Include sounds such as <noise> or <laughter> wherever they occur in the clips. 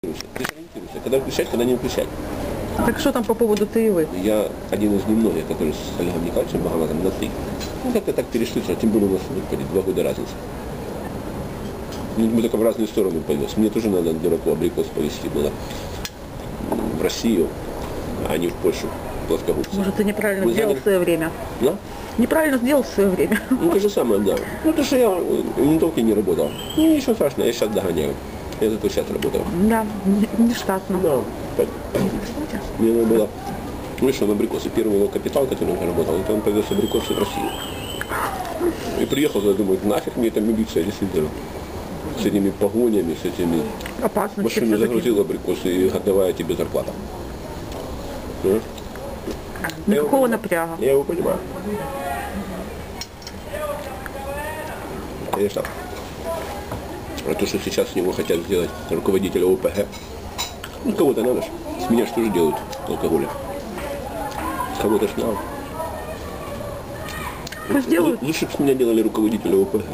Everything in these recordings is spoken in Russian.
Ты же ориентируешься, когда включать, когда не включать. Так что там по поводу ты и вы? Я один из немногих, который с Олегом Николаевичем Багаматом на ты. Ну, как-то так перешли, что тем более у нас, два года разницы. Ну, Мы только в разные стороны повез. Мне тоже надо дураку абрикос повезти было в Россию, а не в Польшу, плоскогубцы. Может, ты неправильно Вы сделал заняли? в свое время? Да? Неправильно сделал в свое время. Ну, то же самое, да. Ну, то, что я в винтовке не работал. Ну, ничего страшного, я сейчас догоняю. Я зато сейчас работал. Да, не- штатно. Да. Мне надо было вышел на абрикосы. Первый его капитал, который он работал, это он повез абрикосы в Россию. И приехал, я думаю, нафиг мне эта милиция, действительно. С этими погонями, с этими... Опасно. Машину все-таки. загрузил абрикосы и годовая тебе зарплата. Понимаешь? Никакого Я напряга. Я его понимаю. Конечно. А то, что сейчас с него хотят сделать руководителя ОПГ, ну кого-то надо ж. С меня что же делают алкоголя? С кого-то ж надо. Пусть делают. Лучше бы с меня делали руководителя ОПГ.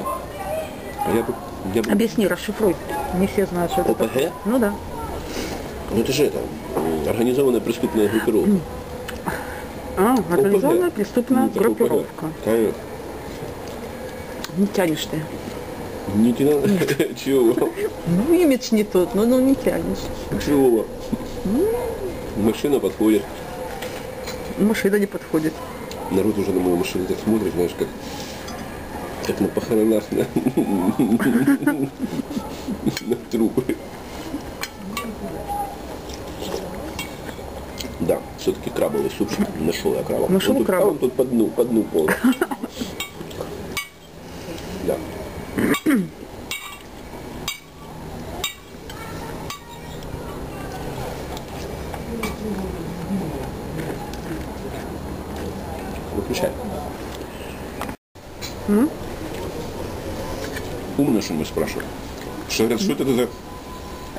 А я бы... Я бы... Объясни, расшифруй. Не все знают, что это ОПГ? такое. Ну да. Ну это же это, организованная преступная группировка. А, организованная ОПГ. преступная Ну, группировка. Конечно. Не тянешь ты. Не тяну. <laughs> Чего? Ну, имидж не тот, но ну, не тянешь. Чего? Машина подходит. Машина не подходит. Народ уже на мою машину так смотрит, знаешь, как, как на похоронах <laughs> на, на трупы. Да, все-таки крабовый суп. Нашел я краба. Нашел тут- краба? а он тут по дну, по дну пол. <laughs> Да. Выключай. Умно, что мы спрашиваем. Что говорят, что это за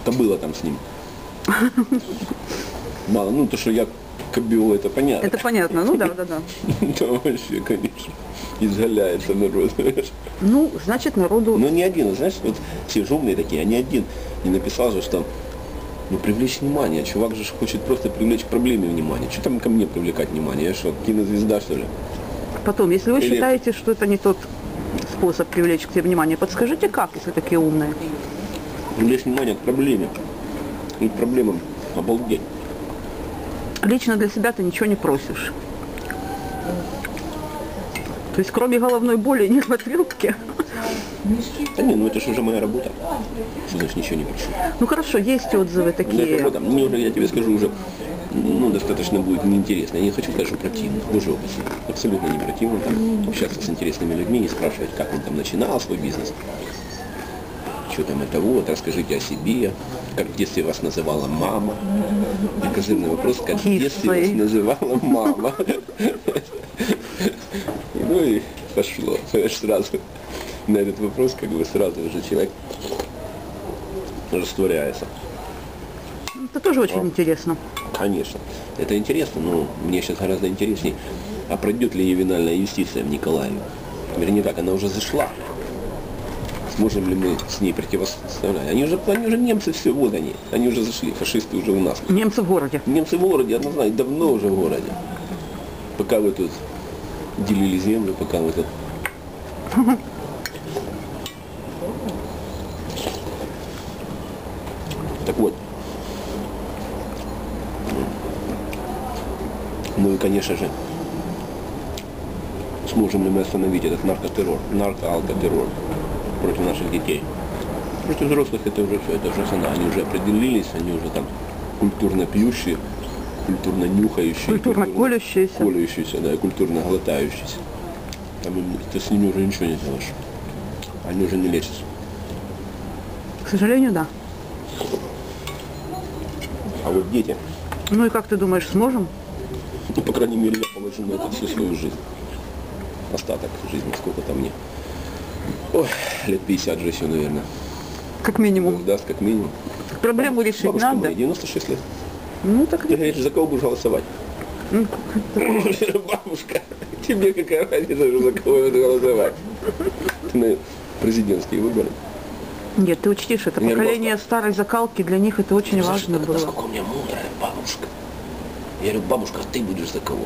кобыла там с ним? Мало, ну то, что я кобила, это понятно. Это понятно. Ну да, да, да. <laughs> Там вообще, конечно, изгаляется народ. знаешь. Ну, значит, народу... Но ни один, знаешь, вот все же умные такие, а ни один не написал же, что ну привлечь внимание. Чувак же хочет просто привлечь к проблеме внимание. Что там ко мне привлекать внимание? Я что, кинозвезда, что ли? Потом, если вы Или- считаете, что это не тот способ привлечь к себе внимание, подскажите, как, если такие умные? Привлечь внимание к проблеме. И к проблемам обалдеть. Лично для себя ты ничего не просишь. То есть, кроме головной боли, нет в отвертке. Да не, ну это же уже моя работа. Что значит ничего не прошу? Ну хорошо, есть отзывы Моя такие. работа, мне уже, я тебе скажу, уже ну, достаточно будет неинтересно. Я не хочу сказать, что противно. Боже упаси. Абсолютно не противно там общаться с интересными людьми и спрашивать, как он там начинал свой бизнес. Что там это вот, расскажите о себе, как в детстве вас называла мама. Неказырный вопрос, как в детстве вас называла мама. <laughs> Ну и пошло. Сразу на этот вопрос, как бы сразу уже человек растворяется. Это тоже очень интересно. Конечно. Это интересно, но мне сейчас гораздо интереснее, а пройдет ли ювенальная юстиция в Николаеве? Вернее так, она уже зашла. Сможем ли мы с ней противостоять? Они уже, они уже немцы, все, вот они. Они уже зашли, фашисты уже у нас. Немцы в городе. Немцы в городе, однозначно, давно уже в городе. Пока вы тут делили землю, пока вы тут... <laughs> Так вот. Ну и, конечно же, сможем ли мы остановить этот наркотеррор, наркоалкотеррор против наших детей. Против взрослых это уже все, это уже цена. Они уже определились, они уже там культурно пьющие, культурно нюхающие, Культурно колющиеся. колющиеся, да, культурно глотающиеся. Там ты с ними уже ничего не сделаешь. Они уже не лечатся. К сожалению, да. А вот дети, Ну и как ты думаешь, сможем? Ну, по крайней мере, я положу на это всю свою жизнь. Остаток жизни, сколько там мне. Ой, лет 50 же еще, наверное. Как минимум. Даст, как минимум. Проблему решить Бабушка надо. моя, 96 лет. Ну так Ты говоришь, за кого будешь голосовать? ну, <laughs> Бабушка, тебе какая разница, за кого я буду голосовать? Ты на президентские выборы. Нет, ты учтишь, это поколение старой закалки, для них это очень важно было. Насколько у меня мудрая бабушка. Я говорю, бабушка, а ты будешь за кого?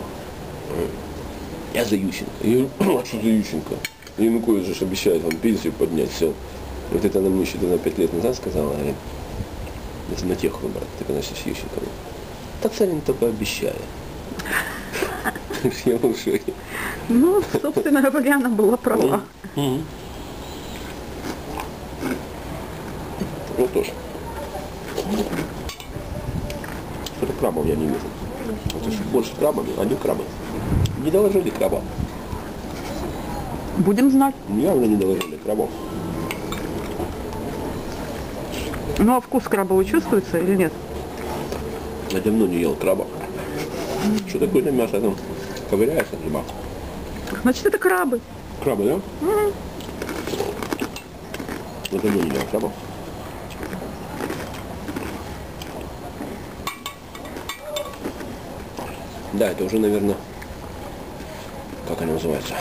Я за Ющенко. Я говорю, а что за Ющенко? Янукович же ж обещает вам пенсию поднять, все. Вот это она мне еще на пять лет назад сказала, говорит, если на тех выборах, так она сейчас Ющенко. Так Сарин только обещает. Я был в шоке. Ну, собственно говоря, она была права. Ну тоже. Что-то крабов я не вижу. Больше крабами, а не крабы. Не доложили краба. Будем знать. Явно не доложили крабов. Ну, а вкус крабовый чувствуется или нет? Я давно не ел краба. Что такое на мясо там ковыряется зубах? Значит, это крабы. Крабы, да? Я давно не ел крабов. Да, это уже, наверное, как она называется?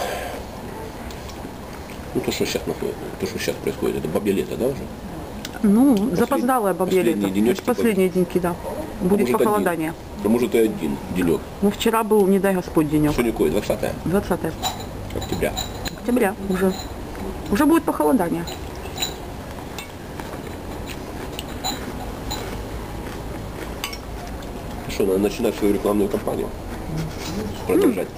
Ну, то, что сейчас находит, то, что сейчас происходит, это бабье лето, да, уже? Ну, запоздалое бабье лето. денечки Это последние деньки, да. Будет Может, похолодание. Один. Да может и один денек. Ну, вчера был, не дай Господь, денек. Сегодня какое? 20 20 октября. октября уже. Уже будет похолодание. Что, надо начинать свою рекламную кампанию? Продолжать.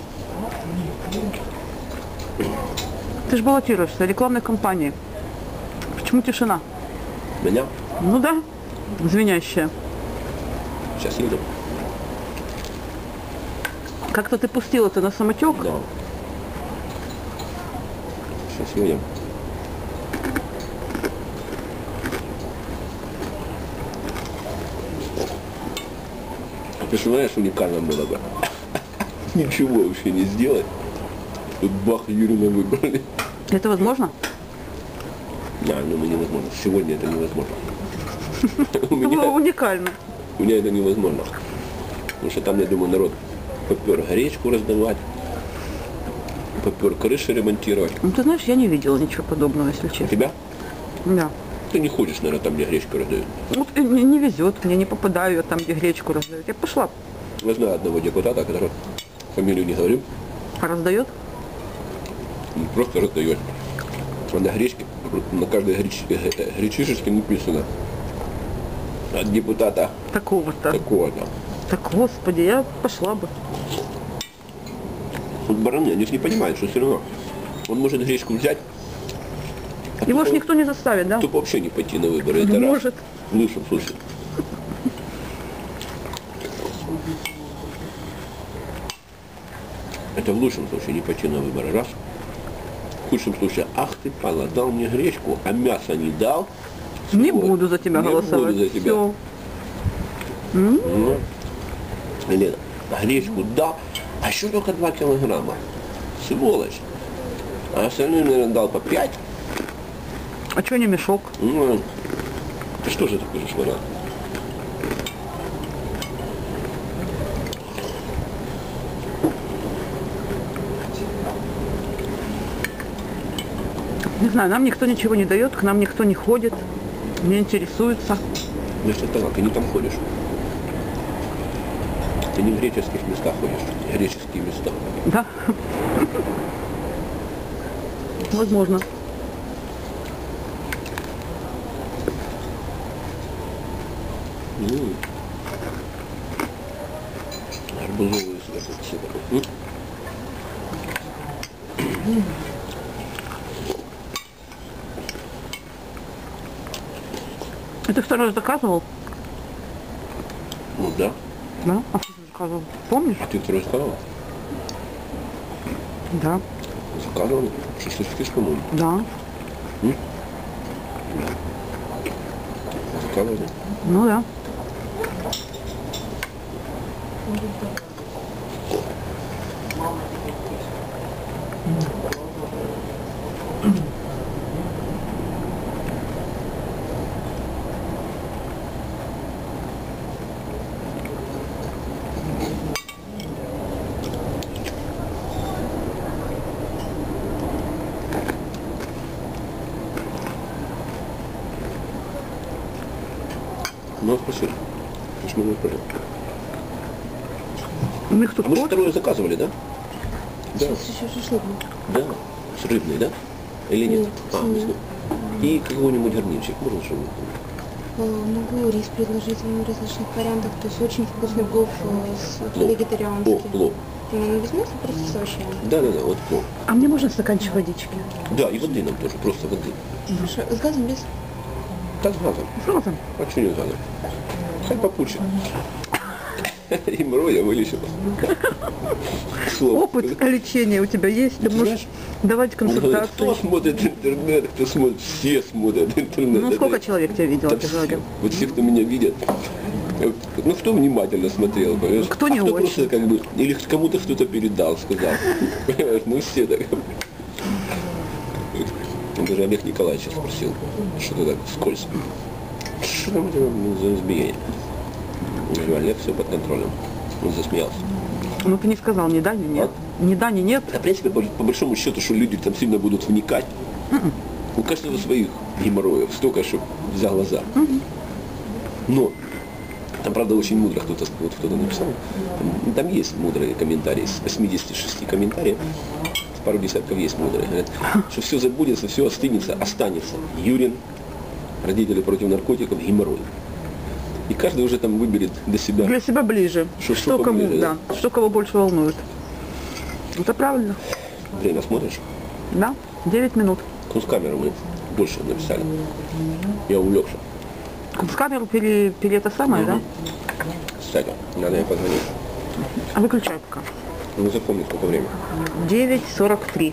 Ты же баллотируешься, рекламной кампании. Почему тишина? Меня? Ну да, звенящая. Сейчас едем. Как-то ты пустил это на самотек. Да. Сейчас едем. Ты знаешь, уникально было бы. Ничего вообще не сделать. Тут бах, Юрина выбрали. Это возможно? Да, ну это невозможно. Сегодня это невозможно. <laughs> У меня, уникально. у меня это невозможно. Потому что там, я думаю, народ попер гречку раздавать, попер крыши ремонтировать. Ну, ты знаешь, я не видела ничего подобного, если честно. тебя? Да. Ты не ходишь, наверное, там, где гречку раздают. Вот э, не, не везет, мне не попадаю я там, где гречку раздают. Я пошла, Я знаю одного депутата, который фамилию не говорим, раздает. он просто раздает. А на гречке, на каждой греч, э, э, гречишечке написано от депутата Такого-то. такого-то. Так, господи, я пошла бы. Вот бараны, они же не понимают, что все равно он может гречку взять, а Его ж тупо- никто не заставит, да? тупо вообще не пойти на выборы. Это Не раз. может. В лучшем случае. Это в лучшем случае не пойти на выборы. Раз. В худшем случае, ах ты, Павла, дал мне гречку, а мясо не дал. Не Вот. буду за тебя Не голосовать. буду за тебя. Всё. Ну, Или гречку дал, а еще только 2 килограмма. Сволочь. А остальным, наверное, дал по 5. А что не мешок? Ну, ты что же такой же Не знаю, нам никто ничего не дает, к нам никто не ходит, не интересуется. Значит, это как, ты не там ходишь. Ты не в греческих местах ходишь, греческие места. Да? Возможно. М. Арбузовые сверху сыпали. М. Это второй раз заказывал? Ну да. Да? А что ты заказывал? Помнишь? А ты второй сказал? Да. Заказывал. Шашлычки, по-моему. Да. Заказывал. Ну да. У них тут А мы же второе заказывали, да? Да. Сейчас еще шашлык. Да. С рыбной, да? Или нет? Нет, а, с мясной. И какой-нибудь гарнирчик. Можно что Э, Могу рис предложить вам в различных вариантах. То есть очень вкусный плов э, с Плов. вегетарианский. О, плов. Ну, возьмете просто с овощами? Да, да, да, вот плов. А мне можно стаканчик водички? Да, и воды нам тоже, просто воды. Хорошо. С газом без? Так газом. Что там? А что не газом? Хай попучит. <laughs> И мроя вылечила. Слово. Опыт лечения у тебя есть? Ты можешь давать консультации. кто смотрит интернет, кто смотрит, все смотрят интернет. Ну, сколько человек тебя видел? Вот все, кто меня видят, ну кто внимательно смотрел, понимаешь? Кто не а кто очень. просто как бы, или кому-то что-то передал, сказал. Понимаешь, ну все так. Даже Олег Николаевич спросил, что-то так скользко. Что там у тебя за избиение? Говорю, Олег, все под контролем. Он засмеялся. Ну, ты не сказал ни да, ни нет. Ни да, ни нет. Да, в принципе, по, по большому счету, что люди там сильно будут вникать. У каждого своих геморроев столько, что за глаза. Но там, правда, очень мудро кто-то вот кто-то написал. Там, там есть мудрые комментарии. С 86 комментариев пару десятков есть мудрые. Говорят, что все забудется, все остынется, останется. Юрин, родители против наркотиков, геморрой. И каждый уже там выберет для себя. Для себя ближе. Что- Что, что кому, поближе, да. Что кого больше волнует. Это правильно. Время смотришь. Да? 9 минут. Кунсткамеру мы больше написали. Я увлекся. С камеру пере, пере это самое, да? Кстати, надо ей позвонить. А выключай пока. Не запомню, сколько времени. 9.43.